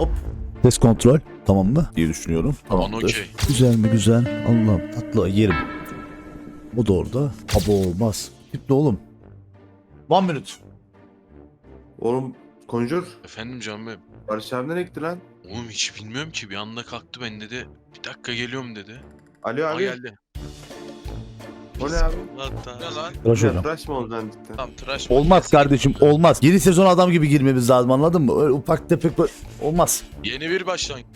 Hop. Ses kontrol. Tamam mı? diye düşünüyorum. Aman Tamamdır. okey. Güzel mi güzel? Allah'ım tatlı yerim. O da orada. Abo olmaz. Gitti oğlum. One minute. Oğlum Conjur. Efendim canım benim. Barış abi nereye gitti lan? Oğlum hiç bilmiyorum ki bir anda kalktı ben dedi. Bir dakika geliyorum dedi. Alo Aa abi. geldi. O ne abi? Ne lan? Tıraş Ya, tıraş mı oldu lan cidden? Tam tıraş Olmaz kardeşim gibi. olmaz. Yeni sezon adam gibi girmemiz lazım anladın mı? Öyle ufak tefek böyle olmaz. Yeni bir başlangıç.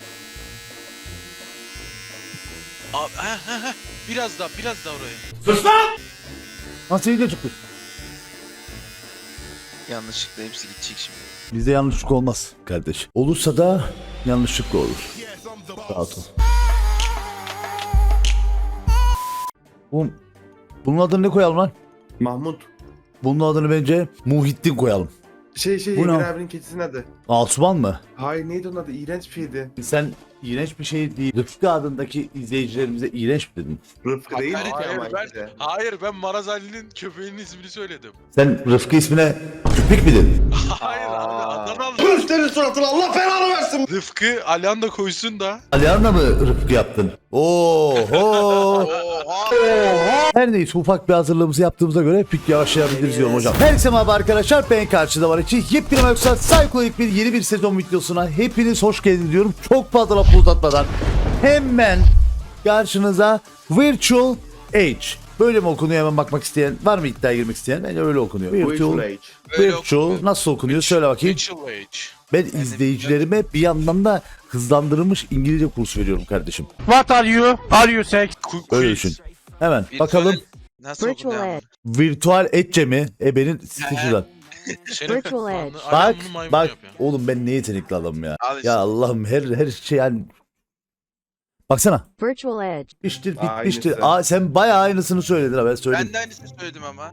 Abi ha ha ha. Biraz daha biraz daha oraya. Nasıl video çıkmış? Yanlışlıkla hepsi gidecek şimdi. Bizde yanlışlık olmaz kardeş. Olursa da yanlışlıkla olur. Rahat ol. Oğlum, bunun adını ne koyalım lan? Mahmut. Bunun adını bence Muhittin koyalım. Şey şey Bu Emir ne? abinin keçisinin adı. Asuman mı? Hayır neydi onun adı? İğrenç bir şeydi. Sen iğrenç bir şey değil. Rıfkı adındaki izleyicilerimize iğrenç mi dedin? Rıfkı değil mi Hayır, ama ben-? Hayır ben Maraz Ali'nin köpeğinin ismini söyledim. Sen Rıfkı ismine köpek mi dedin? Hayır abi aldı. Gösterin suratını Allah belanı versin. Rıfkı Alihan da koysun da. Alihan'la mı Rıfkı yaptın? Oho! Oha! Her neyse ufak bir hazırlığımızı yaptığımıza göre pik yavaşlayabiliriz diyorum hocam. Herkese merhaba arkadaşlar ben karşıda var için yepyeni yoksa Psycholik bir yeni bir sezon videosuna hepiniz hoş geldiniz diyorum. Çok fazla lafı uzatmadan hemen karşınıza Virtual Age. Böyle mi okunuyor hemen bakmak isteyen var mı iddiaya girmek isteyen? Bence öyle okunuyor. Virtual Virtual, Age. Virtual nasıl okunuyor söyle bakayım. Mitchell Age. Ben izleyicilerime bir yandan da hızlandırılmış İngilizce kursu veriyorum kardeşim. What are you? Are you sex? Öyle düşün. Hemen Virtual- bakalım Nasıl Virtual okunuyor? Edge. virtual etçe mi? Ebenin sıkıcıdan. Senin Virtual Edge. Bak maymun bak ya. oğlum ben ne yetenekli adamım ya. Al işte. Ya Allah'ım her her şey yani. Baksana. Virtual Edge. Bitmiştir Aynısı. bitmiştir. Aa, sen bayağı aynısını söyledin ha ben söyledim. Ben de aynısını söyledim ama.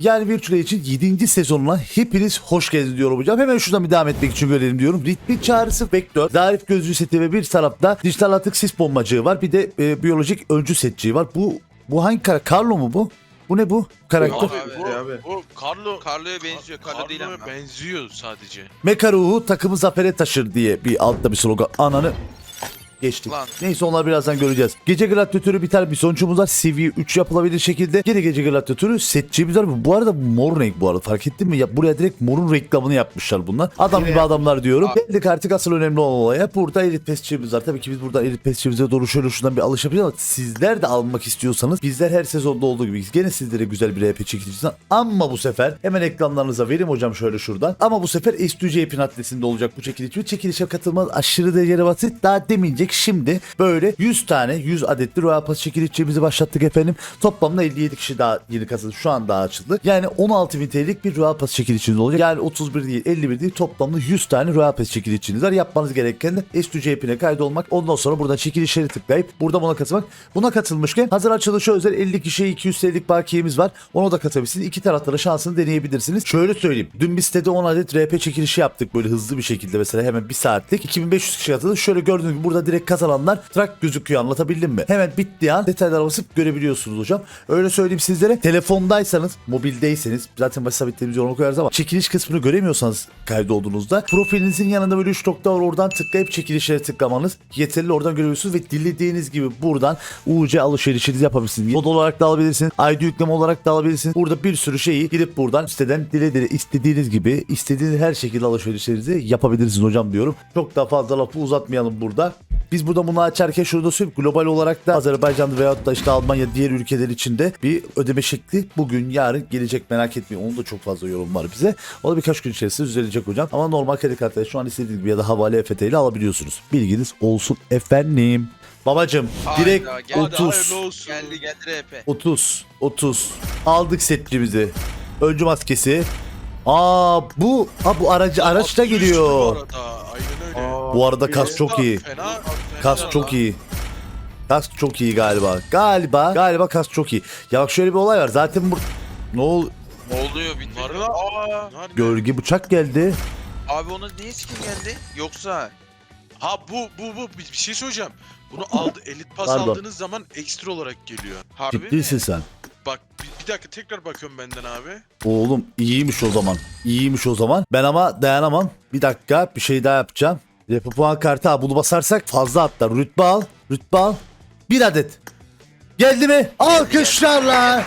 Yani Virtual için 7. sezonuna hepiniz hoş geldiniz diyorum hocam. Hemen şuradan bir devam etmek için görelim diyorum. Ritmi çağrısı vektör, zarif gözlü seti ve bir tarafta dijital atık sis bombacığı var. Bir de e, biyolojik öncü setçiği var. Bu bu hangi karakter? Carlo mu bu? Bu ne bu? Karakter. Abi, Abi, bu, abi. bu Carlo Carlo'ya benziyor. Carlo değil Carlo'ya ama. benziyor sadece. Meka ruhu takımı zafere taşır diye bir altta bir slogan. Ananı geçtik. Lan. Neyse onları birazdan göreceğiz. Gece gladyatörü biter bir sonucumuz var. CV 3 yapılabilir şekilde. Gene gece gladyatörü setçiğimiz var. Bu arada mor renk bu arada fark ettin mi? Ya, buraya direkt morun reklamını yapmışlar bunlar. Adam Yine gibi adamlar diyorum. Abi. Geldik artık asıl önemli olan olaya. Burada elit pesçimiz var. Tabii ki biz buradan elit pesçimize doğru şöyle şuradan bir alış yapacağız ama sizler de almak istiyorsanız bizler her sezonda olduğu gibi gene sizlere güzel bir RP çekileceğiz. Ama bu sefer hemen ekranlarınıza vereyim hocam şöyle şuradan. Ama bu sefer S2C Epin adresinde olacak bu çekiliş. Çekilişe katılmanız aşırı derecede basit. Daha demeyecek şimdi böyle 100 tane 100 adetli Royal Pass çekilişimizi başlattık efendim. Toplamda 57 kişi daha yeni katıldı. Şu an daha açıldı. Yani 16 bin TL'lik bir Royal Pass çekilişiniz olacak. Yani 31 değil 51 değil toplamda 100 tane Royal Pass çekilişiniz var. Yapmanız gereken de S2C Epin'e kaydolmak. Ondan sonra buradan çekilişleri tıklayıp burada buna katılmak. Buna katılmışken hazır açılışa özel 50 kişiye 200 TL'lik bakiyemiz var. Ona da katabilirsiniz. İki tarafta da şansını deneyebilirsiniz. Şöyle söyleyeyim. Dün bir sitede 10 adet RP çekilişi yaptık böyle hızlı bir şekilde mesela hemen bir saatlik. 2500 kişi katıldı. Şöyle gördüğünüz gibi burada direkt katılanlar trak gözüküyor anlatabildim mi? Hemen bittiği an detaylara basıp görebiliyorsunuz hocam. Öyle söyleyeyim sizlere. Telefondaysanız, mobildeyseniz zaten baş sabitlerimizi yoruma koyarız ama çekiliş kısmını göremiyorsanız kaydolduğunuzda profilinizin yanında böyle 3 nokta var oradan tıklayıp çekilişlere tıklamanız yeterli oradan görebiliyorsunuz ve dilediğiniz gibi buradan UC alışverişinizi yapabilirsiniz. Mod olarak da alabilirsiniz. ID yükleme olarak da alabilirsiniz. Burada bir sürü şeyi gidip buradan siteden dile dile istediğiniz gibi istediğiniz her şekilde alışverişlerinizi yapabilirsiniz hocam diyorum. Çok daha fazla lafı uzatmayalım burada. Biz burada bunu açarken şunu da söyleyeyim. Global olarak da Azerbaycan veyahut da işte Almanya diğer ülkeler için de bir ödeme şekli bugün yarın gelecek merak etmeyin. Onun da çok fazla yorum var bize. O da birkaç gün içerisinde düzelecek hocam. Ama normal kredi kartları şu an istediğiniz gibi ya da havale EFT ile alabiliyorsunuz. Bilginiz olsun efendim. Babacım direkt Hayda, geldi, 30 hayırlı olsun. Geldi geldi RP. 30 30 aldık setçimizi. Öncü maskesi. Aa bu ha bu aracı araçta üstü Bu geliyor. arada aynen öyle. Aa, Bu arada kas çok iyi. Fena. Kas çok iyi. Kas çok iyi galiba. Galiba galiba kas çok iyi. Ya bak şöyle bir olay var. Zaten bu ne ol Ne oluyor bilmiyorum. Aa, ne? gölge bıçak geldi. abi ona niye skin geldi? Yoksa Ha bu bu bu bir bir şey söyleyeceğim. Bunu aldı elit pas Pardon. aldığınız zaman ekstra olarak geliyor. harbi Ciddisin mi? sen. Bak bir, bir dakika tekrar bakıyorum benden abi. Oğlum iyiymiş o zaman. İyiymiş o zaman. Ben ama dayanamam. Bir dakika bir şey daha yapacağım. Yapı puan kartı ha bunu basarsak fazla atlar. Rütbe al. Rütbe al. Bir adet. Geldi mi? Alkışlarla.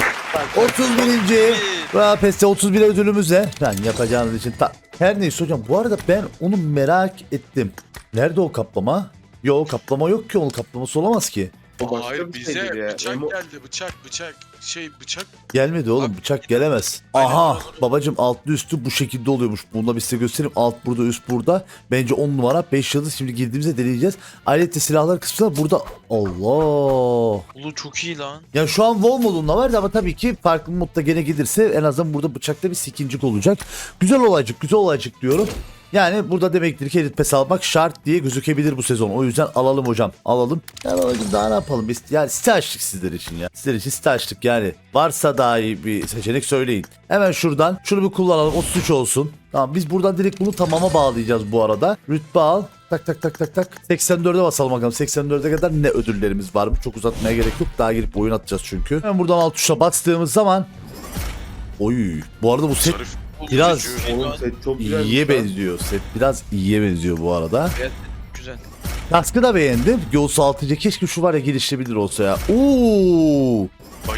31. Rapes'te 31 ödülümüz ne? Ben yapacağınız için ta... Her neyse hocam bu arada ben onu merak ettim. Nerede o kaplama? Yok kaplama yok ki onun kaplaması olamaz ki. O başka Hayır bir bize şeydir ya. bıçak Emo- geldi bıçak bıçak şey bıçak Gelmedi oğlum bıçak gelemez. Aynen, Aha babacım altlı üstü bu şekilde oluyormuş. Bunu da bir size göstereyim. Alt burada üst burada. Bence 10 numara 5 yıldız şimdi girdiğimizde deneyeceğiz. Ayrıca silahlar kısmı da burada. Allah. Oğlum çok iyi lan. Yani şu an Vol modunda var ama tabii ki farklı modda gene gelirse en azından burada bıçakta bir sikincik olacak. Güzel olacak güzel olacak diyorum. Yani burada demektir ki Elite Pass almak şart diye gözükebilir bu sezon. O yüzden alalım hocam. Alalım. Yani daha ne yapalım? Biz, yani site açtık sizler için ya. Sizler için site açtık yani. Varsa daha iyi bir seçenek söyleyin. Hemen şuradan şunu bir kullanalım. 33 olsun. Tamam biz buradan direkt bunu tamama bağlayacağız bu arada. Rütbe al. Tak tak tak tak tak. 84'e basalım bakalım. 84'e kadar ne ödüllerimiz var mı? Çok uzatmaya gerek yok. Daha girip oyun atacağız çünkü. Hemen buradan alt tuşa bastığımız zaman Oy. Bu arada bu set sarif Biraz- Oğlum set çok güzel. iyiye benziyor. Set biraz iyiye benziyor bu arada. Evet, güzel. Kaskı da beğendim. Göğsü altıca keşke şu var ya gelişebilir olsa ya. Oo.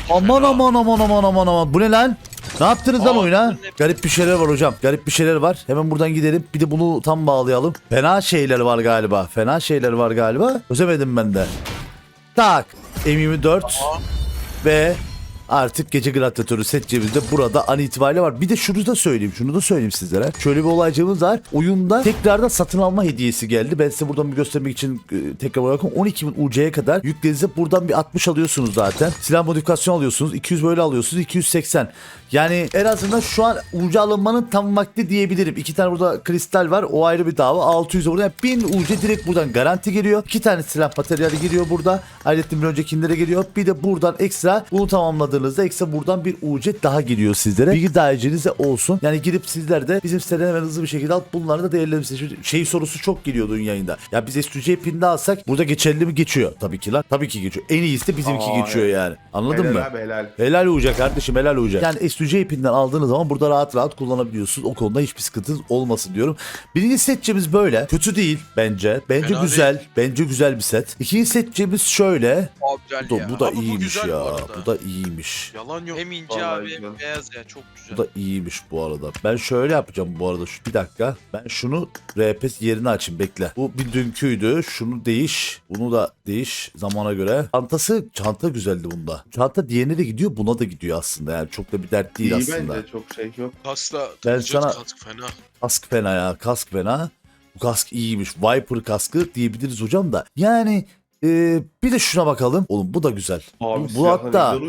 Aman aman aman aman aman aman. Bu ne lan? Ne yaptınız lan Aa, oyuna? ne? Garip bir şeyler var hocam. Garip bir şeyler var. Hemen buradan gidelim. Bir de bunu tam bağlayalım. Fena şeyler var galiba. Fena şeyler var galiba. Çözemedim ben de. Tak. M24 ve artık gece gladyatörü set cebimizde burada an itibariyle var. Bir de şunu da söyleyeyim. Şunu da söyleyeyim sizlere. Şöyle bir olaycığımız var. Oyunda tekrardan satın alma hediyesi geldi. Ben size buradan bir göstermek için e, tekrar bakın. 12.000 UC'ye kadar yüklediğinizde buradan bir 60 alıyorsunuz zaten. Silah modifikasyon alıyorsunuz. 200 böyle alıyorsunuz. 280. Yani en azından şu an UC alınmanın tam vakti diyebilirim. İki tane burada kristal var. O ayrı bir dava. 600 burada. Yani 1000 UC direkt buradan garanti geliyor. İki tane silah materyali giriyor burada. Ayrıca bir öncekilere geliyor. Bir de buradan ekstra bunu tamamladığınızda ekstra buradan bir UC daha geliyor sizlere. Bilgi dahilinizde olsun. Yani girip sizler de bizim siteden hemen hızlı bir şekilde alıp bunları da değerlendirin. Şimdi Şey sorusu çok geliyordu ön yayında. Ya biz S2C pinde alsak burada geçerli mi geçiyor? Tabii ki lan. Tabii ki geçiyor. En iyisi de bizimki Aa, geçiyor evet. yani. Anladın helal mı? abi helal. Helal olacak kardeşim helal olacak. Yani S2C ipinden aldığınız zaman burada rahat rahat kullanabiliyorsunuz. O konuda hiçbir sıkıntınız olmasın diyorum. Birinci setçimiz böyle. Kötü değil bence. Bence Fena güzel. Bence güzel bir set. İkinci setçimiz şöyle. Abi güzel Bu da, ya. bu da bu iyiymiş güzel ya. bu. Bu da iyiymiş. Yalan yok. Hem ince Vallahi abi hem beyaz ya çok güzel. Bu da iyiymiş bu arada. Ben şöyle yapacağım bu arada. Şu, bir dakika. Ben şunu RP yerine açayım bekle. Bu bir dünküydü. Şunu değiş. Bunu da değiş zamana göre. Çantası çanta güzeldi bunda. Çanta diğerine de gidiyor buna da gidiyor aslında. Yani çok da bir dert değil İyi aslında. bence çok şey yok. Kaskla Ben sana- kask fena. Kask fena ya. Kask fena. Bu kask iyiymiş. Viper kaskı diyebiliriz hocam da. Yani e, bir de şuna bakalım. Oğlum bu da güzel. Abi bu, bu silahlar hatta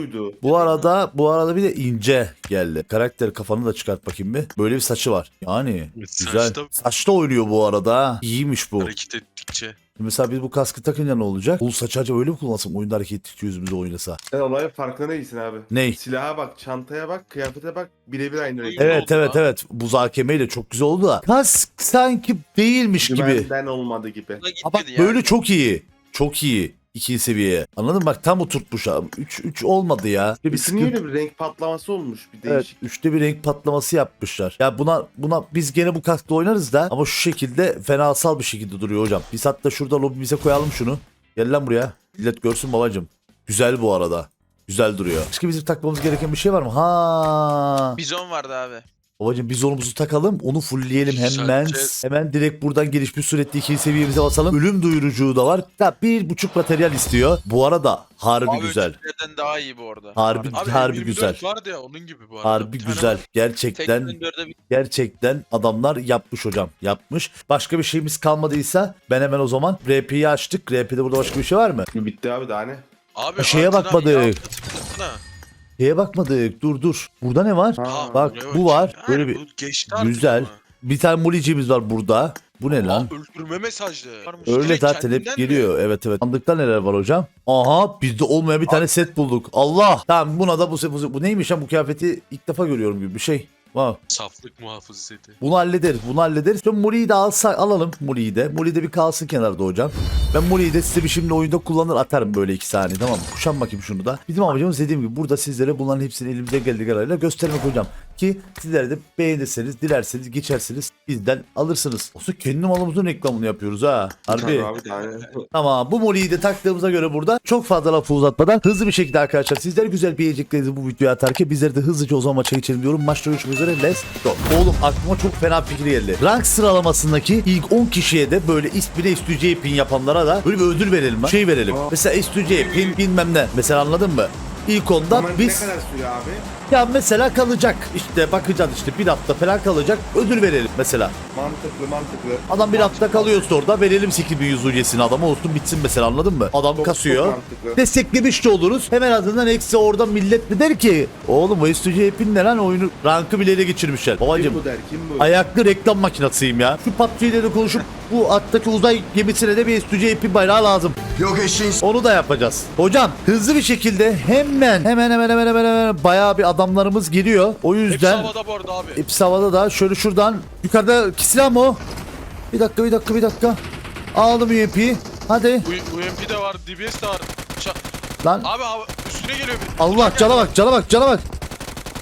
bu arada bu arada bir de ince geldi. Karakter kafanı da çıkart bakayım bir. Böyle bir saçı var. Yani güzel. Saçta Saçta oynuyor bu arada. İyiymiş bu. hareket ettikçe. Mesela biz bu kaskı takınca ne olacak? Bu saçı acaba öyle mi kullansam oyunda hareket ettikçe yüzümüze oynasa? Sen olayın farkına değilsin abi. Ney? Silaha bak, çantaya bak, kıyafete bak. Birebir aynı renk. Evet oldu evet ha. evet. Buz hakemeyle çok güzel oldu da. Kask sanki değilmiş gibi. Güvenden olmadı gibi. Ha bak gitmedi ya. böyle çok iyi. Çok iyi. İkinci seviyeye. Anladın mı? Bak tam oturtmuş abi. 3 3 olmadı ya. Bir niye sıkıntı. öyle bir renk patlaması olmuş bir Evet, değişik. üçte bir renk patlaması yapmışlar. Ya buna buna biz gene bu kaskla oynarız da ama şu şekilde fenasal bir şekilde duruyor hocam. Biz hatta şurada lobimize koyalım şunu. Gel lan buraya. Millet görsün babacım. Güzel bu arada. Güzel duruyor. Başka bizim takmamız gereken bir şey var mı? Ha. Bizon vardı abi. Babacım biz onumuzu takalım. Onu fullleyelim hemen. Güzelce- Hemen direkt buradan gelişmiş suretli ikinci seviyemize basalım. Ölüm duyurucuğu da var. Da bir buçuk materyal istiyor. Bu arada harbi Abi güzel. ötekilerden daha iyi bu arada. Harbi Abi harbi M24 güzel. vardı ya onun gibi bu arada. Harbi Bir tane güzel. var. Gerçekten 84'e bir gerçekten adamlar yapmış hocam. Yapmış. Başka bir şeyimiz kalmadıysa ben hemen o zaman RP'yi açtık. RP'de burada başka bir şey var mı? Bitti abi daha ne? Abi Şeye altına bakmadık. tıklasana. Şeye bakmadık. Dur dur. Burada ne var? Ha. Bak, ne bu var. Ha, Böyle bir- bu geçti artık Güzel. ama. Bir tane mulicimiz var burada. Bu ne lan? Aa, öldürme mesajlı. Öyle Direkt zaten hep kendinden geliyor. Evet evet. Sandıkta neler var hocam? Aha bizde olmayan bir tane set bulduk. Allah. Tamam buna da bu, bu, bu neymiş lan bu kıyafeti ilk defa görüyorum gibi bir şey. Wow. Saflık muhafızı dedi. Bunu hallederiz. Bunu hallederiz. Şimdi Muri'yi de alsak alalım Muri'yi de. Muri de bir kalsın kenarda hocam. Ben Muri'yi de size bir şimdi oyunda kullanır atarım böyle iki saniye tamam mı? Kuşan bakayım şunu da. Bizim amacımız dediğim gibi burada sizlere bunların hepsini elimizde geldiği kadarıyla göstermek hocam. Ki sizler de beğenirseniz dilerseniz geçersiniz bizden alırsınız. Olsa kendi malımızın reklamını yapıyoruz ha. Harbi. Abi. Tamam bu moliyi de taktığımıza göre burada çok fazla lafı uzatmadan hızlı bir şekilde arkadaşlar sizler güzel beğeneceklerinizi bu videoya atarken bizler de hızlıca o zaman maça geçelim diyorum. Maçta görüşmek üzere let's go. Oğlum aklıma çok fena bir fikir geldi. Rank sıralamasındaki ilk 10 kişiye de böyle ismine istüceye pin yapanlara da böyle bir ödül verelim. Şey verelim. Mesela istüceye pin bilmem ne. Mesela anladın mı? İlk onda Ama biz ne kadar sürüyor abi? Ya mesela kalacak işte bakacağız işte bir hafta falan kalacak ödül verelim mesela. Mantıklı mantıklı. Adam bir hafta kalıyorsa orada verelim 8100 UC'sini adama olsun bitsin mesela anladın mı? Adam Çok- kasıyor. çok mantıklı. Desteklemiş de oluruz. Hemen ardından eksi orada millet de der ki oğlum bu S2C hepin ne lan oyunu rankı bile ele geçirmişler. Kim Babacım bu der kim bu? ayaklı reklam makinasıyım ya. Şu PUBG'de de konuşup bu attaki uzay gemisine de bir S2C hepin bayrağı lazım. Yok eşin Onu da yapacağız. Hocam hızlı bir şekilde hemen hemen hemen hemen hemen, hemen bayağı bir adamlarımız geliyor. O Hepsi yüzden havada bu arada abi. hepsi havada da şöyle şuradan yukarıda silah mı o? Bir dakika bir dakika bir dakika. Aldım UMP'yi. Hadi. U- UMP de var, DBS de var. Ça- Lan abi hava üstüne geliyor bir. Allah cana bak cana bak cana bak.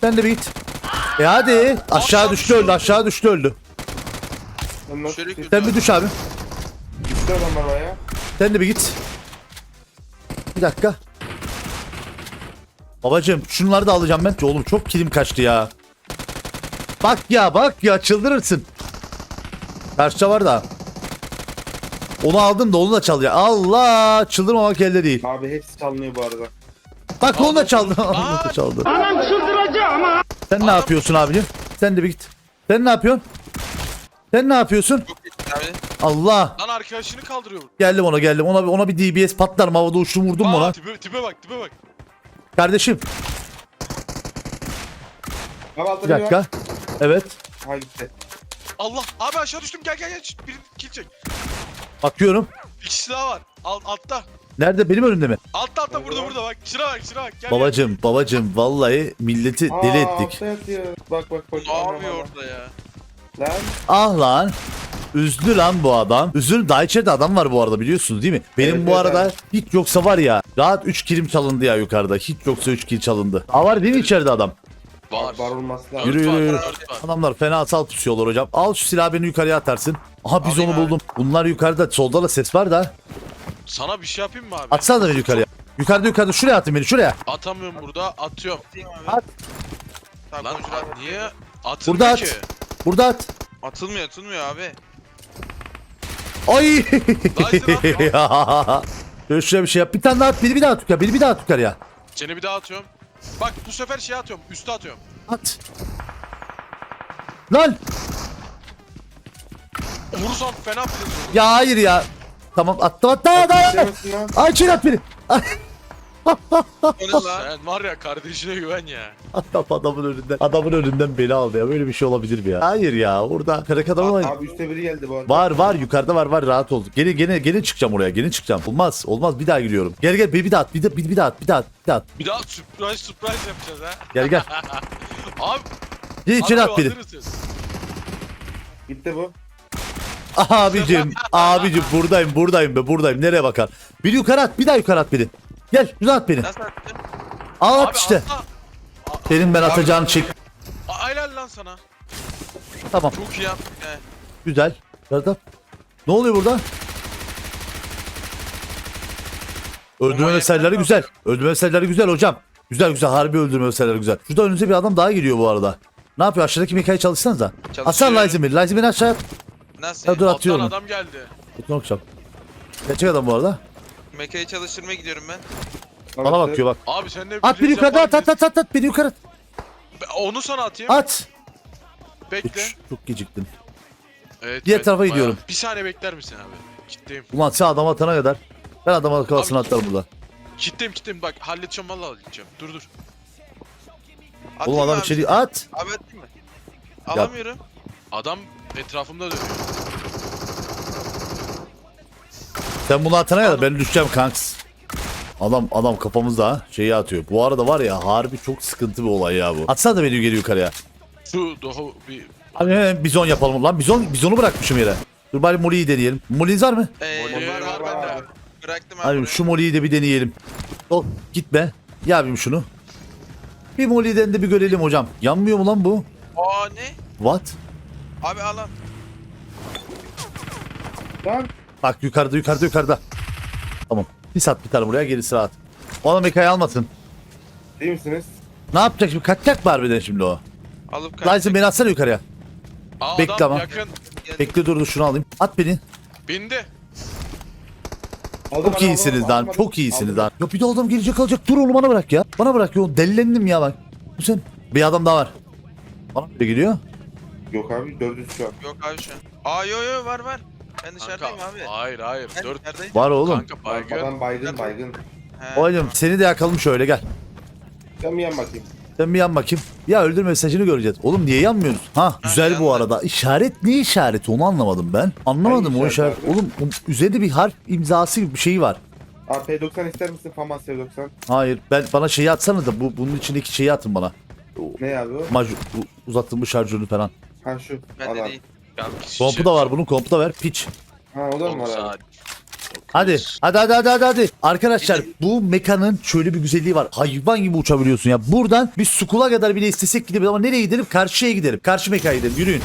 Sen de bir git. E hadi. Aşağı düştü öldü aşağı düştü öldü. Sen nasıl Şöyle kötü. Sen bir düş abi. gitti adam bana ya. Sen de bir git. Bir dakika. Babacım şunları da alacağım ben. Oğlum çok kilim kaçtı ya. Bak ya bak ya çıldırırsın. Karşıda var da. Onu aldım da onu da çal ya. Allah çıldırmamak elde değil. Abi hepsi çalınıyor bu arada. Bak onu da çaldı. onu da çaldı. Anam çıldıracağım ha. Sen ne yapıyorsun abicim? Sen de bir git. Sen ne yapıyorsun? Sen ne yapıyorsun? Çok iyi abi. Allah. Lan arkadaşını kaldırıyor. Geldim ona geldim. Ona ona bir DBS patlar mı? Havada uçtum vurdum mu Aa, ona. tipe, tipe bak tipe bak. Kardeşim Abi bir biri dakika. Evet. Ha gitti. Allah abi aşağı düştüm gel gel gel. Şşt, Bir kill çek. Bakıyorum. Bir kişi daha var. Alt, altta. Nerede? Benim önümde mi? Altta altta burada burada bak. Şuna bak şuna bak. Gel, Babacım babacım vallahi milleti Aa, deli ettik. altta yatıyor. Bak bak bak. Ne Aman, yapıyor orada ya? Lan. Ah lan. Üzdü lan bu adam. Üzül daha içeride adam var bu arada biliyorsunuz değil mi? Benim Evet, bu evet arada abi. hiç yoksa var ya rahat 3 kilim çalındı ya yukarıda. Hiç yoksa 3 kill çalındı. Aa var değil mi içeride adam? Var. Var olması lazım. Yürü yürü. Adamlar fena sal pusuyorlar hocam. Al şu silahı beni yukarıya atarsın. Aha biz Alayım onu abi. buldum. Bunlar yukarıda. Solda da ses var da. Sana bir şey yapayım mı abi? Atsana da beni yukarıya. Yukarıda yukarıda şuraya atın beni şuraya. Atamıyorum burada. Atıyorum. At. Lan niye? Atılmıyor Burada ki. Burada at. Atılmıyor atılmıyor abi. Ay. Ya. Şuraya bir şey yap. Bir tane daha at. Beni bir daha at. Beni bir daha at yukarıya. Seni bir daha atıyorum. Bak bu sefer şey atıyorum. Üste atıyorum. At. Lan. Vurursam fena olur. Ya hayır ya. Tamam attım attım. attım, attım. İstemezsin lan. Ay içeri at beni. O ne lan? Sen var ya kardeşine güven ya. Adam adamın önünden. Adamın önünden beni aldı ya. Böyle bir şey olabilir mi ya? Hayır ya. Orada kara adam var. Abi üstte biri geldi bu arada. Var var yukarıda var var rahat ol. Gene gene gene çıkacağım oraya. Gene çıkacağım. Olmaz. Olmaz bir daha giriyorum. Gel gel bir, bir daha at. Bir, de, bir, bir daha at. Bir daha at. Bir daha at. Bir daha surprise surprise yapacağız ha. Gel gel. Abi. Gel içeri at beni. Gitti bu. Abicim, abicim buradayım, buradayım be, buradayım. Nereye bakar? Bir yukarı at, bir daha yukarı at beni. Gel, şuradan at beni. Nasıl attın? Al at işte. atla. Senin ben atacağın çık. A- Helal lan sana. Tamam, Çok iyi yaptın he. güzel. Nerede? Ne oluyor burada? Öldürme Ama meseleleri yeter güzel. Öldürme meseleleri güzel hocam. Güzel güzel, harbi öldürme meseleleri güzel. Şurada önünüze bir adam daha geliyor bu arada. Ne yapıyor? Aşağıdaki mekayı çalışsanıza. Hasan Lazim'i. Lazim'i aşağıya at. Nasıl? Ha, dur Alttan atıyorum. adam geldi. Tutun okşam. Gerçek adam bu arada. Mekayı çalıştırmaya gidiyorum ben. Bana bakıyor bak. Abi sen de At beni filiz yukarıda at yapar at at at at beni yukarı at. mıyız? Onu sana atayım. At. Bekle. Üç. Çok geciktin. Evet, Diğer evet, tarafa bayağı. gidiyorum. Bir saniye bekler misin abi? Kitleyim. Ulan sen adam atana kadar. Ben adam akıllasını Abi- atarım burada. Kitleyim kitleyim bak halledeceğim valla halledeceğim. Dur dur. Atayım Oğlum adam abi. içeri at. Abi atayım mı? Alamıyorum. Adam etrafımda dönüyor. Sen bunu atana kadar ben düşeceğim kanks. Adam adam kafamızda şeyi atıyor. Bu arada var ya harbi çok sıkıntı bir olay ya bu. Atsana da beni geri yukarıya. Şu daha bir Abi hemen bizon yapalım lan. Bizon bizonu bırakmışım yere. Dur bari Molly'yi deneyelim. Molly'niz var mı? Ee, Molly var var var bende. Bıraktım abi. Abi şu Molly'yi de bir deneyelim. Ol gitme. Ya abim şunu. Bir moliden de bir görelim hocam. Yanmıyor mu lan bu? Aa ne? What? Abi al al. Lan. Bak yukarıda yukarıda yukarıda. Tamam. Bir sat bir tane buraya gerisi rahat. Ona mekayı almasın. İyi misiniz? Ne yapacak şimdi? Kaçacak mı harbiden şimdi o? Alıp kaç. Dyson beni atsana yukarıya. Aa, Bekle adam ama. yakın. Bekle dur dur şunu alayım. At beni. Bindi. Aldım, Çok aldım, iyisiniz aldım, lan. aldım. Çok iyisiniz lan. Ya bir de adam gelecek alacak. Dur oğlum bana bırak ya. Bana bırak ya. Delilendim ya bak. Bu sen. Bir adam daha var. Bana biri geliyor. Yok abi dördüz şu an. Yok abi şu an. Aa yo yo var var. Ben dışarıdayım abi. Hayır hayır. Ben Dört. dışarıdayım. Var oğlum. Kanka baygın. Adam baygın baygın. He. Oğlum seni de yakalım şöyle gel. Sen bir yan bakayım. Sen bir yan bakayım. Ya öldür mesajını göreceğiz. Oğlum niye yanmıyorsunuz? Ha güzel bu arada. İşaret ne işareti onu anlamadım ben. Anlamadım Hangi o işaret. işaret abi? Oğlum o üzerinde bir harf imzası gibi bir şey var. Abi P90 ister misin? Famas P90. Hayır ben bana şeyi atsana da bu bunun içindeki şeyi atın bana. Ne abi o? Maju, bu uzattığım bu şarjörünü falan. Ha şu. Ben de değil. Kompu da var bunun kompu da ver. Piç. Ha o da mı var abi? Hadi. Hadi hadi hadi hadi hadi. Arkadaşlar bu mekanın şöyle bir güzelliği var. Hayvan gibi uçabiliyorsun ya. Buradan bir Sukula kadar bile istesek gidebiliriz ama nereye gidelim? Karşıya gidelim. Karşı mekana gidelim. Yürüyün.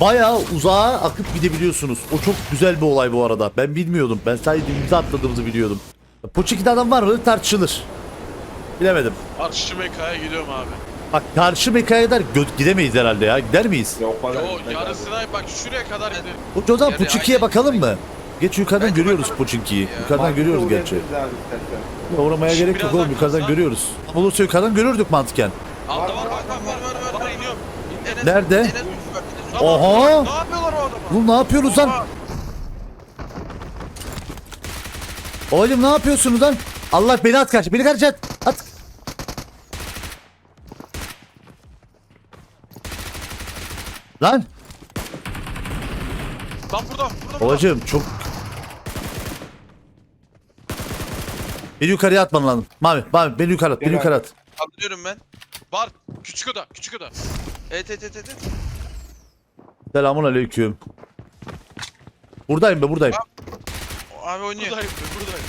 Bayağı uzağa akıp gidebiliyorsunuz. O çok güzel bir olay bu arada. Ben bilmiyordum. Ben sadece imza atladığımızı biliyordum. Poçiki'de adam var mı? Tartışılır. Bilemedim. Arşçı mekaya gidiyorum abi. Bak karşı mekaya kadar gö- gidemeyiz herhalde ya. Gider miyiz? Ya o kadar. Yo yarısına bak şuraya kadar gidelim. O zaman Poçiki'ye aynen. bakalım mı? Geç yukarıdan Bence görüyoruz bakalım. Poçinki'yi. Ya. Yukarıdan görüyoruz gerçi. istersen. Uğramaya Şimdi gerek yok oğlum yukarıdan kızlar- görüyoruz. Olursa yukarıdan görürdük mantıken. Altta var var, bak Var bak var var var. Bana iniyorum. Nerede? Enes var, Enes var. Oha! Ne yapıyorlar o adama? Oğlum ne yapıyorsunuz lan? Oha! Oğlum ne yapıyorsunuz lan? Allah beni at kaç. Beni kaç at. Lan. Lan burada burada. Babacığım çok... Beni yukarıya atman lazım. Mavi, mavi beni yukarı at. Beni Gel yukarı abi. at. Kaldırıyorum ben. Var. Küçük oda. Küçük oda. Evet evet evet. evet. Selamun aleyküm. Buradayım be buradayım. Abi oynuyor. Buradayım buradayım.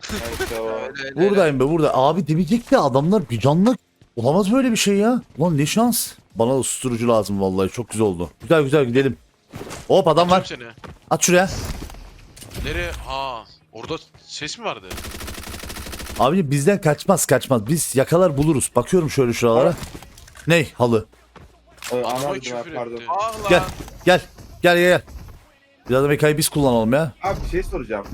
Ha, işte o. Öyle, öyle, öyle. Buradayım be burada. Abi demeyecek de adamlar bir canlı. Olamaz böyle bir şey ya. Ulan ne şans. Bana da susturucu lazım vallahi. Çok güzel oldu. Güzel güzel gidelim. Hop adam var. Seni? At şuraya. Nereye? Ha. Orada ses mi vardı? Abi bizden kaçmaz kaçmaz. Biz yakalar buluruz. Bakıyorum şöyle şuralara. Ney halı. Ee, Anladım küfür pardon. etti. Ah lan. Gel. Gel. Gel gel gel. Biraz da mekayı biz kullanalım ya. Abi bir şey soracağım.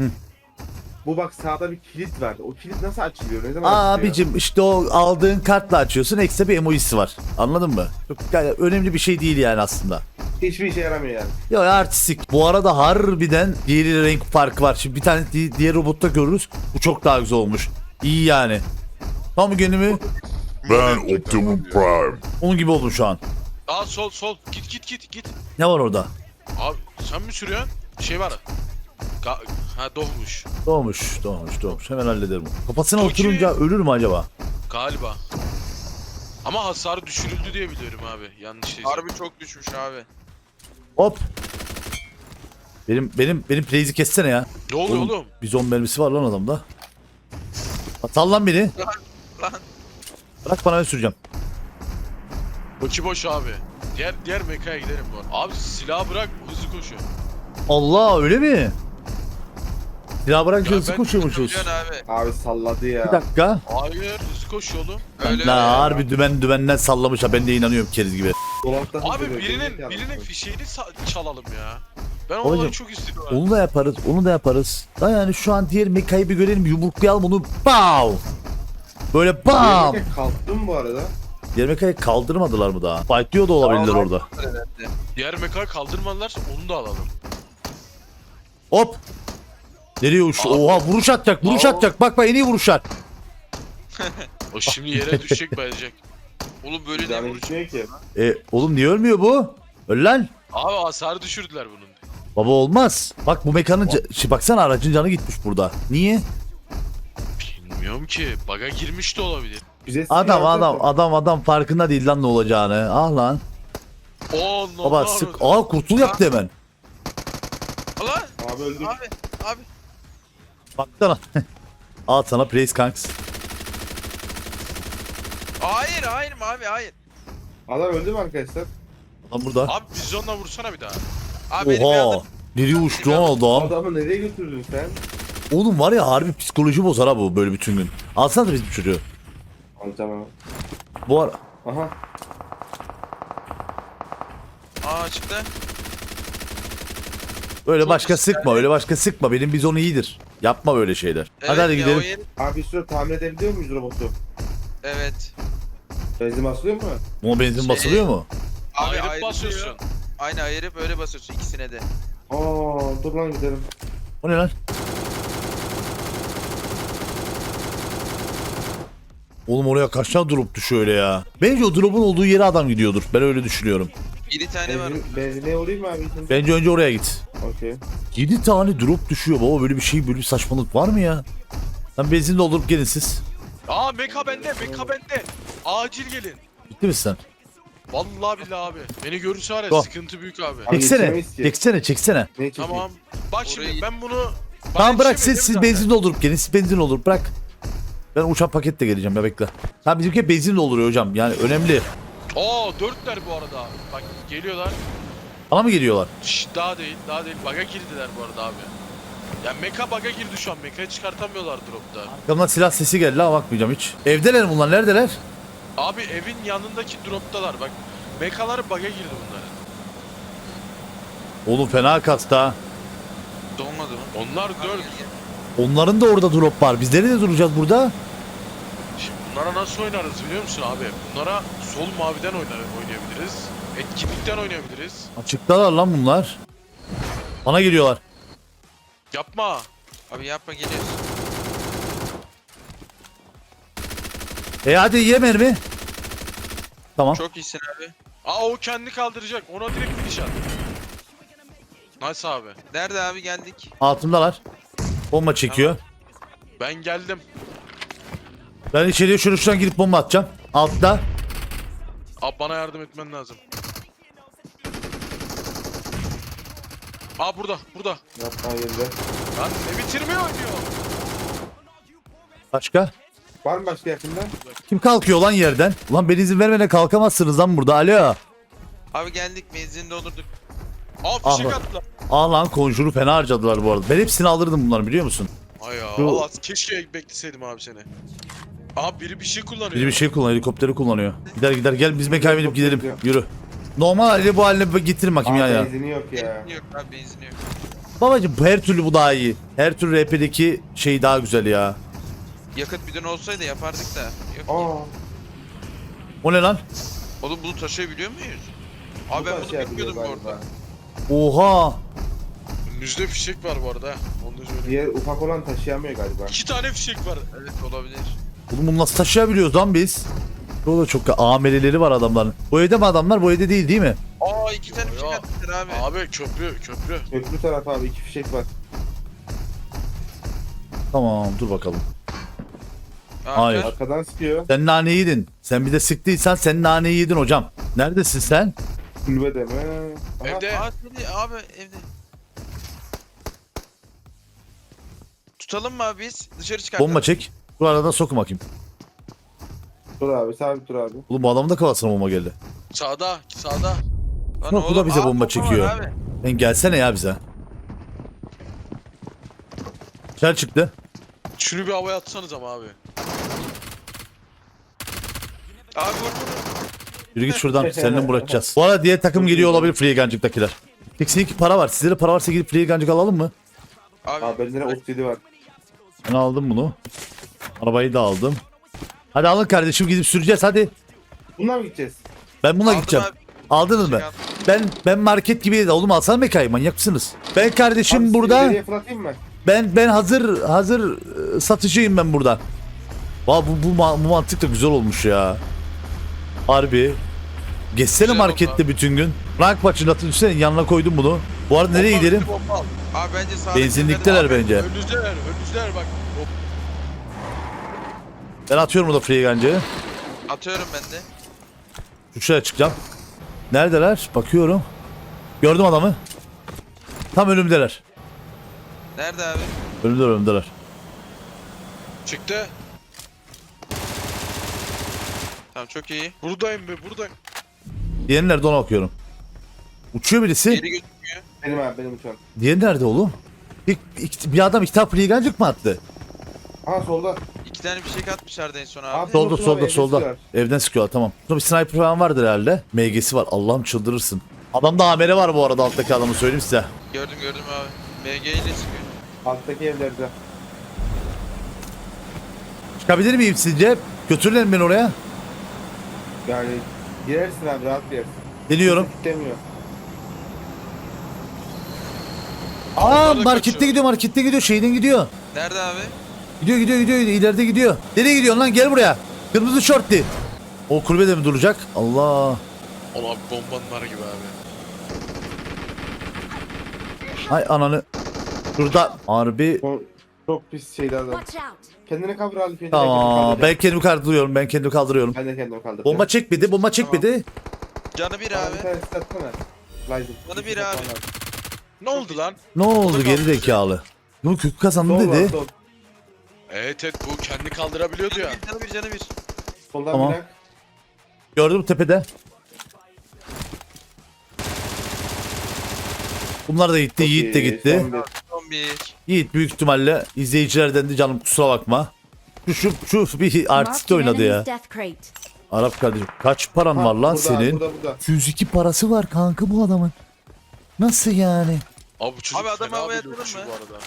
Bu bak sağda bir kilit var. O kilit nasıl açılıyor? Ne zaman açılıyor? Abicim işte o aldığın kartla açıyorsun. Ekstra bir emojisi var. Anladın mı? Çok yani önemli bir şey değil yani aslında. Hiçbir işe yaramıyor yani. Ya artistik. Bu arada harbiden diğeri renk farkı var. Şimdi bir tane di- diğer robotta görürüz. Bu çok daha güzel olmuş. İyi yani. Tam günümü Ben Optimum Prime. onun gibi oldum şu an. Aa sol sol. Git git git git. Ne var orada? Abi sen mi sürüyorsun? Şey var. Ga ha doğmuş. Doğmuş, doğmuş, doğmuş. Hemen hallederim. Kafasına Çok iyi. oturunca ölür mü acaba? Galiba. Ama hasarı düşürüldü diye biliyorum abi. Yanlış değilse. Harbi çok düşmüş abi. Hop. Benim benim benim plays'i kessene ya. Ne oluyor Oğlum, oğlum? Bizon mermisi var lan adamda. Sal lan beni. Lan. Bırak bana ben süreceğim. Boçi boş abi. Diğer diğer mekaya gidelim bu arada. Abi silahı bırak hızlı koşuyor. Allah öyle mi? Ya hızlı ben- koşuyormuşuz. Abi. Abi salladı ya. Bir dakika. Hayır hızlı koşuyor oğlum. Öyle öyle. La harbi dümen dümenden sallamış ha ben de inanıyorum keriz gibi. Abi hızlı birinin böyle birinin fişeğini sa- çalalım ya. Ben o Babacım, olayı çok istiyorum. Onu da yaparız, onu da yaparız. Da yani şu an diğer mekayı bir görelim, yumruklayalım onu. Bav! Böyle bam! Yemek kalktım bu arada. Diğer mekayı kaldırmadılar mı daha? Fightlıyor da olabilirler Tamam. orada. Diğer mekayı kaldırmadılar onu da alalım. Hop! Nereye uç? Aa. Oha vuruş atacak, vuruş Aa. atacak. Bak bak en iyi vuruşlar. O şimdi yere düşecek bayılacak. Oğlum böyle ne vuruş? ki. E oğlum niye ölmüyor bu? Öl lan. Abi hasarı düşürdüler bunun. Baba olmaz. Bak bu mekanın... ca- Şi, baksana aracın canı gitmiş burada. Niye? Bilmiyorum ki. Baga girmiş de olabilir. Bize Adam sinyal adam zaten. adam adam farkında değil lan ne olacağını. Ah lan. Oo no, Baba no, sık. Aa kurtul yaptı hemen. Allah. Abi öldük. Abi. Abi. Baksana. Al sana praise kanks. Hayır hayır abi hayır. Adam öldü mü arkadaşlar? Lan burada. Abi vizyonla vursana bir daha. Abi benim Oha. Nereye uçtu lan adam? Adamı nereye götürdün sen? Oğlum var ya harbi psikoloji bozar ha bu böyle bütün gün. Alsana da bizim çocuğu. Alacağım ama. Bu ara... Aha. Aa çıktı. Öyle başka sıkma öyle başka sıkma. Benim bizon iyidir. Yapma böyle şeyler. Evet hadi hadi ya, gidelim. o Abi şurada tamir edebiliyor muyuz robotu? Evet. Benzin basılıyor mu? Buna benzin Şey- basılıyor mu? Abi Ayırıp basıyorsun. Aynı ayırıp öyle basıyorsun ikisine de. Aa dur lan gidelim. O ne lan? Oğlum oraya kaç tane drop düşüyor öyle ya. Bence o drop'un olduğu yere adam gidiyordur. Ben öyle düşünüyorum. 7 tane var. Benzin, benzine uğrayayım mı abi? Bence önce oraya git. Okey. 7 tane drop düşüyor baba böyle bir şey böyle bir saçmalık var mı ya? Lan benzin doldurup gelin siz. Aa meka bende meka bende. Acil gelin. Bitti misin sen? Vallahi billahi abi. Beni görürse var ya Go. sıkıntı büyük abi. Abi Çeksene. yetişemeyiz ki. Çeksene çeksene. Ne çekeyim? Tamam. Bak Orayı- şimdi ben bunu... Tamam bırak siz, yetişemedi siz zaten. benzin doldurup gelin. Siz benzin doldurup bırak. Ben uçak paketle geleceğim ya bekle. Ha bizimki benzin dolduruyor hocam. Yani önemli. Oo dörtler bu arada. Bak geliyorlar. Bana mı geliyorlar? Şşş daha değil daha değil. Baga girdiler bu arada abi. Ya meka baga girdi şu an. Mekayı çıkartamıyorlar dropta. Arkamdan silah sesi geldi ama bakmayacağım hiç. Evdeler mi bunlar? Neredeler? Abi evin yanındaki droptalar bak. Mekalar baga girdi bunların. Oğlum fena kastı ha. Dolmadı mı? Onlar dört. Onların da orada drop var. Biz nerede duracağız burada? Şimdi bunlara nasıl oynarız biliyor musun abi? Bunlara sol maviden oynar, oynayabiliriz. Etkinlikten oynayabiliriz. Açıktalar lan bunlar. Bana geliyorlar. Yapma. Abi yapma geliyoruz. E hadi ye mermi. Tamam. Çok iyisin abi. Aa o kendi kaldıracak. Ona direkt finish at. Nice abi. Nerede abi geldik? Altımdalar. Bomba çekiyor. Ben geldim. Ben içeriye şuradan girip bomba atacağım. Altta. Abi bana yardım etmen lazım. Aa burada, burada. Yapma geldi. Lan ne bitirme oynuyor. Başka? Var mı başka yakında? Kim kalkıyor lan yerden? Ulan ben izin vermeden kalkamazsınız lan burada. Alo. Abi geldik benzin doldurduk. Aa Ah fişek lan. attılar. Aa lan konjuru fena harcadılar bu arada. Ben hepsini alırdım bunları biliyor musun? Ay ya. Şu- Valla keşke bekleseydim abi seni. Abi biri bir şey kullanıyor. Biri bir şey kullanıyor. Helikopteri kullanıyor. Gider gider gel biz mekaya binip gidelim. Yürü. Normal hali bu haline bir getirin bakayım ya ya. benzini yok ya. Benzin yok abi benzin yok. Babacım her türlü bu daha iyi. Her türlü RP'deki şey daha güzel ya. Yakıt bidon olsaydı yapardık da. Yok. Aa. O ne lan? Oğlum bunu taşıyabiliyor muyuz? Abi bu ben bunu bilmiyordum bu arada. Oha. Önünüzde fişek var bu arada. ha. Onu da söyleyeyim. Diğer ufak olan taşıyamıyor galiba. İki tane fişek var. Evet olabilir. Oğlum bunu nasıl taşıyabiliyoruz lan biz? O da çok ameleleri var adamların. Bu evde mi adamlar? Bu evde değil değil mi? Aa iki tane fişek Yok. atmışlar abi. Abi köprü, köprü. Köprü tarafı abi iki fişek var. Tamam dur bakalım. Aa, Hayır. Arkadan sıkıyor. Sen naneyi yedin. Sen bir de sıktıysan sen naneyi yedin hocam. Neredesin sen? Kulübede mi? Aha. Evde. Aa dedi abi evde. Tutalım mı abi biz? Dışarı çıkartalım. Bomba çek. Bu arada sokun bakayım. Dur abi sabit dur abi. Oğlum bu adamın da kafasına bomba geldi. Sağda, sağda. Lan Yok, bu da bize aa, bomba var çekiyor. Abi. Sen gelsene ya bize. Dışarı çıktı. Şunu bir havaya atsanız ama abi. Abi vur vur. Yürü git şuradan. Seninle uğraşacağız? Bu arada diğer takım geliyor olabilir Freegancık'takiler. Peki iki para var. Sizlere para varsa gidip Freegancık alalım mı? Abi, Abi bende de 37 var. Ben aldım bunu. Arabayı da aldım. Hadi alın kardeşim gidip süreceğiz hadi. Bundan mı gideceğiz? Ben buna Aldım gideceğim. abi. Aldınız mı? Ben ben market gibi de oğlum alsana mekayı manyak mısınız? Ben kardeşim Abi, burada ileriye fırlatayım mı? ben ben hazır hazır e, satıcıyım ben burada. Vay bu bu, ma- bu mantık da güzel olmuş ya. Harbi. Geçsene Güzel markette bütün gün. Rank maçını düşünsene yanına koydum bunu. Bu arada nereye Bomba, gidelim? bomba al. Abi bence sağda Benzinlikteler bence. Önünüzdeler, önünüzdeler bak. Ben atıyorum burada Freegancı'yı. Atıyorum ben de. Şuraya çıkacağım. Neredeler? Bakıyorum. Gördüm adamı. Tam önümdeler. Nerede abi? Önümdeler önümdeler. Çıktı. Tamam çok iyi. Buradayım be buradayım. Diğeri nerede ona bakıyorum. Uçuyor birisi. Geri gözükmüyor. Benim abi benim uçağım. Diğeri nerede oğlum? Bir, bir adam iki tane freegancık mı attı? Aha solda. İki tane bir şey atmışlardı en son abi. Abi, Solda solda solda. evde Evden sıkıyorlar tamam. Sonra bir sniper falan vardır herhalde. MG'si var. Allah'ım çıldırırsın. Adamda amere var bu arada alttaki adamı söyleyeyim size. Gördüm gördüm abi. MG ile sıkıyor. Alttaki evlerde. Çıkabilir miyim sizce? Götürürler mi beni oraya. Yani girersin abi rahat bir yersin. Deniyorum. Demiyor. Aa Onlar da markette kaçıyor. gidiyor markette gidiyor şeyden gidiyor. Nerede abi? Gidiyor gidiyor gidiyor ileride gidiyor. Nereye gidiyorsun lan gel buraya. Kırmızı şortli. O kulübede mi duracak? Allah. Allah bombanın var gibi abi. Hay ananı. Şurada harbi. O çok pis şeyler var. Watch out! Kendini kaldır abi. Kendini Tamam kendini ben kendimi kaldırıyorum ben kendimi kaldırıyorum. Ben de kendimi kaldıracağım. Bomba çekmedi bomba çekmedi. Canı bir Abi. abi. Bir tane satsana. Lazım. Bana bir abi. Ne oldu lan? Ne oldu geri zekalı? Yok kök kazandı dedi. sol. Evet evet bu kendi kaldırabiliyordu ya. Canı bir canı bir. Soldan Tamam. bir. Gördüm tepede. Bunlar da gitti, Çok Yiğit de gitti. son bir. Son bir. Yiğit büyük ihtimalle izleyicilerden de canım kusura bakma. Şu şu, şu bir artist oynadı ya. Arap kardeşim. Kaç paran Ha, var lan burada, senin? Burada burada. 202 parası var kanka bu adamın. Nasıl yani? Abi bu çocuk Abi adamı fena havaya bir atalım dövüşçü mı? bu arada.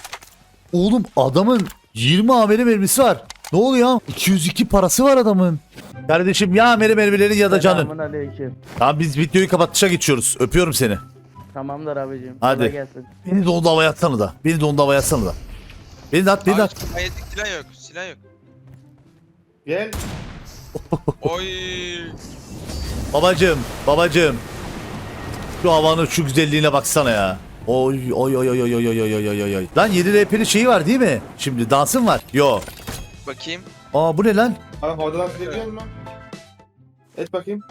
Oğlum adamın 20 amele mermisi var. Ne oluyor? 202 parası var adamın. Kardeşim ya amele mermilerin ya da canın. Selamun aleyküm. Tamam biz videoyu kapatışa geçiyoruz. Öpüyorum seni. Tamamdır abicim. Hadi. Kolay gelsin. Beni de onda havaya atsana da. Beni de onda havaya atsana da. Beni de at, beni de at. Hayatlık silah yok. Silah yok. Gel. Oy. Babacım, babacım. Şu havanın şu güzelliğine baksana ya. Oy oy oy oy oy oy oy oy oy oy oy. Lan 7 RP'nin şeyi var değil mi? Şimdi dansın var. Yo. Bakayım. Aa bu ne lan? Abi atlayabiliyor musun? Et bakayım.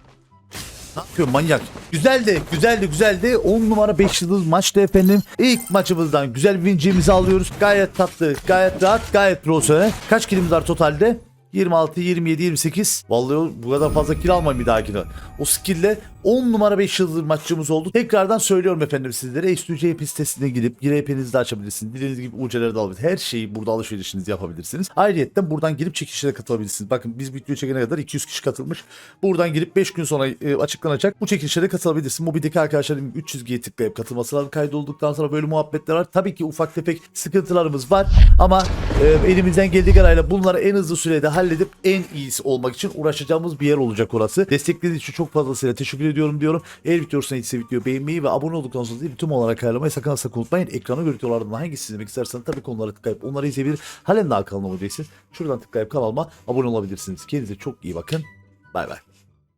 Ne yapıyor manyak? Güzeldi, güzeldi, güzeldi. 10 numara 5 yıldız maçtı efendim. İlk maçımızdan güzel bir vincimizi alıyoruz. Gayet tatlı, gayet rahat, gayet profesyonel. Kaç kilimiz var totalde? 26, 27, 28. Vallahi bu kadar fazla kill almayayım bir dahakine. O skill'le 10 numara 5 yıldız maçımız oldu. Tekrardan söylüyorum efendim sizlere. S2C sitesine girip GRP'nizi de açabilirsiniz. Dilediğiniz gibi UC'leri de alabilirsiniz. Her şeyi burada alışverişinizi yapabilirsiniz. Ayrıca buradan girip çekişlere katılabilirsiniz. Bakın biz video çekene kadar 200 kişi katılmış. Buradan girip 5 gün sonra e, açıklanacak. Bu çekilişlere katılabilirsin. Mobideki arkadaşlarım 300G'ye tıklayıp katılması lazım. Kaydolduktan sonra böyle muhabbetler var. Tabii ki ufak tefek sıkıntılarımız var. Ama e, elimizden geldiği kadarıyla bunları en hızlı sürede halledip en iyisi olmak için uğraşacağımız bir yer olacak orası. Desteklediğiniz için çok fazlasıyla teşekkür ediyorum diyorum. Eğer video hoşuna gitse video beğenmeyi ve abone olduktan sonra zil tüm olarak ayarlamayı sakın sakın unutmayın. Ekrana görüntülerden hangisini izlemek isterseniz tabii ki onlara tıklayıp onları izleyebilir. Halen daha kanalıma abone şuradan tıklayıp kanalıma abone olabilirsiniz. Kendinize çok iyi bakın. Bay bay.